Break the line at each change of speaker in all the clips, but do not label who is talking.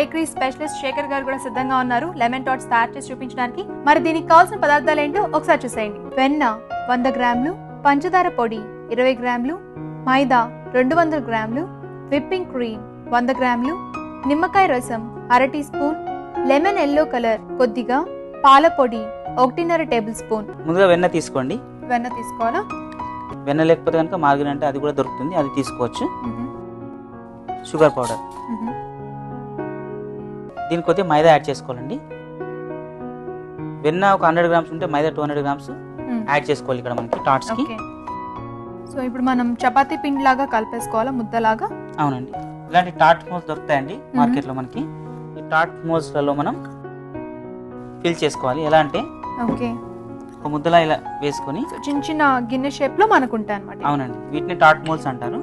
Bakery specialist Shekhar గారు కూడా సిద్ధంగా ఉన్నారు. లెమన్ టాట్స్ తయారు చేసి చూపించడానికి. మరి దీనికి కావాల్సిన పదార్థాలు ఏంటో ఒకసారి చూసేయండి. వెన్న వంద గ్రాములు పంచదార పొడి ఇరవై గ్రాములు మైదా రెండు వందల గ్రాములు విప్పింగ్ క్రీమ్ వంద గ్రాములు నిమ్మకాయ రసం అర teaspoon lemon yellow colour కొద్దిగా పాల పొడి ఒకటిన్నర టేబుల్ స్పూన్.
ముందుగా వెన్న తీసుకోండి.
వెన్న తీసుకోవాలా?
వెన్న లేకపోతే కనుక మార్గన్ అంటే అది కూడా దొరుకుతుంది అది తీసుకోవచ్చు. Sugar powder. దీనికి కొద్దిగా మైదా యాడ్ చేసుకోవాలండి. వెన్న ఒక హండ్రెడ్ గ్రామ్స్ ఉంటే maida two hundred grams. Add చేసుకోవాలి ఇక్కడ మనకి టాట్స్కి.
సో ఇప్పుడు మనం చపాతీ పిండి లాగా కలిపేసుకోవాలా ముద్దలాగా?
అవునండి. ఇలాంటి టాట్ మోల్స్ దొరుకుతాయండి మార్కెట్లో మనకి. ఈ టాట్ మోల్స్లలో మనం ఫిల్ చేసుకోవాలి. ఎలా అంటే
ఓకే.
ఒక ముద్దలా ఇలా వేసుకొని
చిన్న చిన్న గిన్నె షేప్లో మనకు ఉంటాయి అనమాట
అవునండి. వీటిని టాట్ మోల్స్ అంటారు.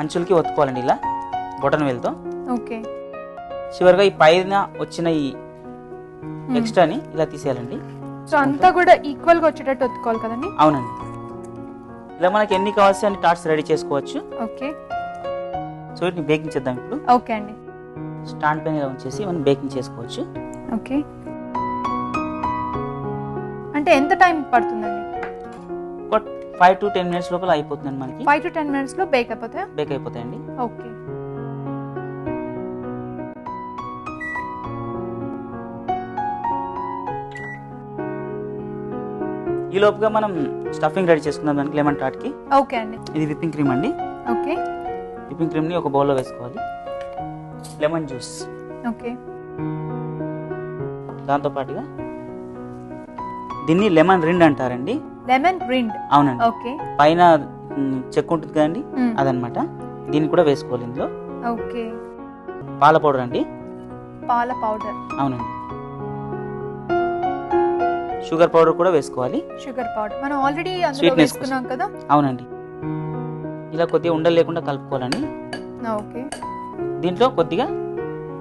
అంచులకి ఒత్తుకోవాలండి ఇలా బొటన్ వేలుతో
ఓకే.
చివరిగా ఈ పైన వచ్చిన ఈ ఎక్స్ట్రాని ఇలా తీసేయాలండి.
సో అంతా కూడా ఈక్వల్గా వచ్చేటట్టు ఒత్తుకోవాలి కదండి?
అవునండి. ఇలా మనకి ఎన్ని కావాల్సి అన్ని టాట్స్ రెడీ చేసుకోవచ్చు.
ఓకే.
సో వీటిని బేకింగ్ చేద్దాం ఇప్పుడు.
ఓకే అండి.
స్టాండ్ పైన ఇలా ఉంచేసి మనం బేకింగ్ చేసుకోవచ్చు.
ఓకే. అంటే ఎంత టైం పడుతుందండి?
ఒక ఫైవ్ టు టెన్ మినిట్స్ లోపల అయిపోతుందండి మనకి.
ఫైవ్ టు టెన్ మినిట్స్లో బేక్ అయిపోతాయా?
బేక్ అయిపోతాయండి.
ఓకే.
ఈ లోపుగా మనం స్టఫింగ్ రెడీ చేసుకుందాం దానికి లెమన్ టాట్కి.
ఓకే అండి.
ఇది విప్పింగ్ క్రీమ్ అండి.
ఓకే.
విప్పింగ్ క్రీమ్ని ఒక బౌల్లో వేసుకోవాలి. Lemon juice.
ఓకే.
దాంతో పాటుగా దీన్ని లెమన్ రిండ్ అంటారండి.
Lemon rind.
అవునండి.
ఓకే.
పైన మ్, చెక్కు ఉంటుంది కదండి. అదనమాట. దీన్ని కూడా వేసుకోవాలి ఇందులో.
ఓకే.
పాల పౌడర్ అండి.
పాల పౌడర్.
అవునండి. షుగర్ పౌడర్ కూడా వేసుకోవాలి.
Sugar powder. మనం ఆల్రెడీ అందులో
Sweetness
వేసుకున్నాం కదా?
అవునండి. ఇలా కొద్దిగా ఉండలు లేకుండా కలుపుకోవాలండి.
ఓకే.
దీంట్లో కొద్దిగా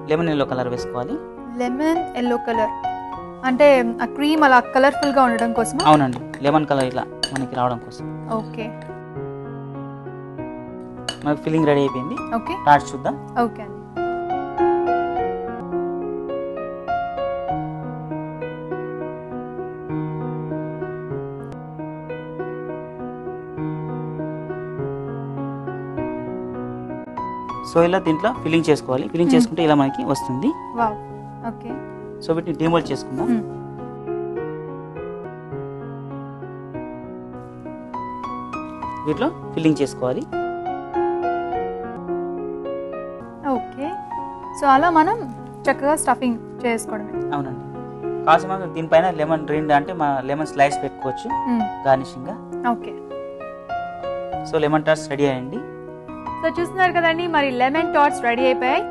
లెమన్ ఎల్లో కలర్ వేసుకోవాలి.
Lemon yellow colour. అంటే ఆ క్రీమ్ అలా కలర్ఫుల్గా ఉండడం కోసం
అవునండి. లెమన్ కలర్ ఇలా మనకి రావడం కోసం.
ఓకే.
మనకి ఫిల్లింగ్ రెడీ అయిపోయింది.
ఓకే.
టాట్ చూద్దాం.
ఓకే అండి.
సో ఇలా దీంట్లో ఫిల్లింగ్ చేసుకోవాలి. Filling
Hmm.
చేసుకుంటే ఇలా మనకి వస్తుంది.
ఓకే.
సో వీటిని డిమోల్డ్ చేసుకుందాం.
Hmm.
వీటిలో ఫిల్లింగ్ చేసుకోవాలి.
ఓకే. సో అలా మనం చక్కగా స్టఫింగ్ చేసుకోవడమే.
అవునండి. మనం దీనిపైన లెమన్ రిండ్ అంటే మన లెమన్ స్లైస్ పెట్టుకోవచ్చు.
మ్మ్.
గార్నిషింగ్గా
okay.
So lemon tarts ready అయ్యండి.
సో చూస్తున్నారు కదండి మరి లెమన్ టాట్స్ రెడీ అయిపోయాయి.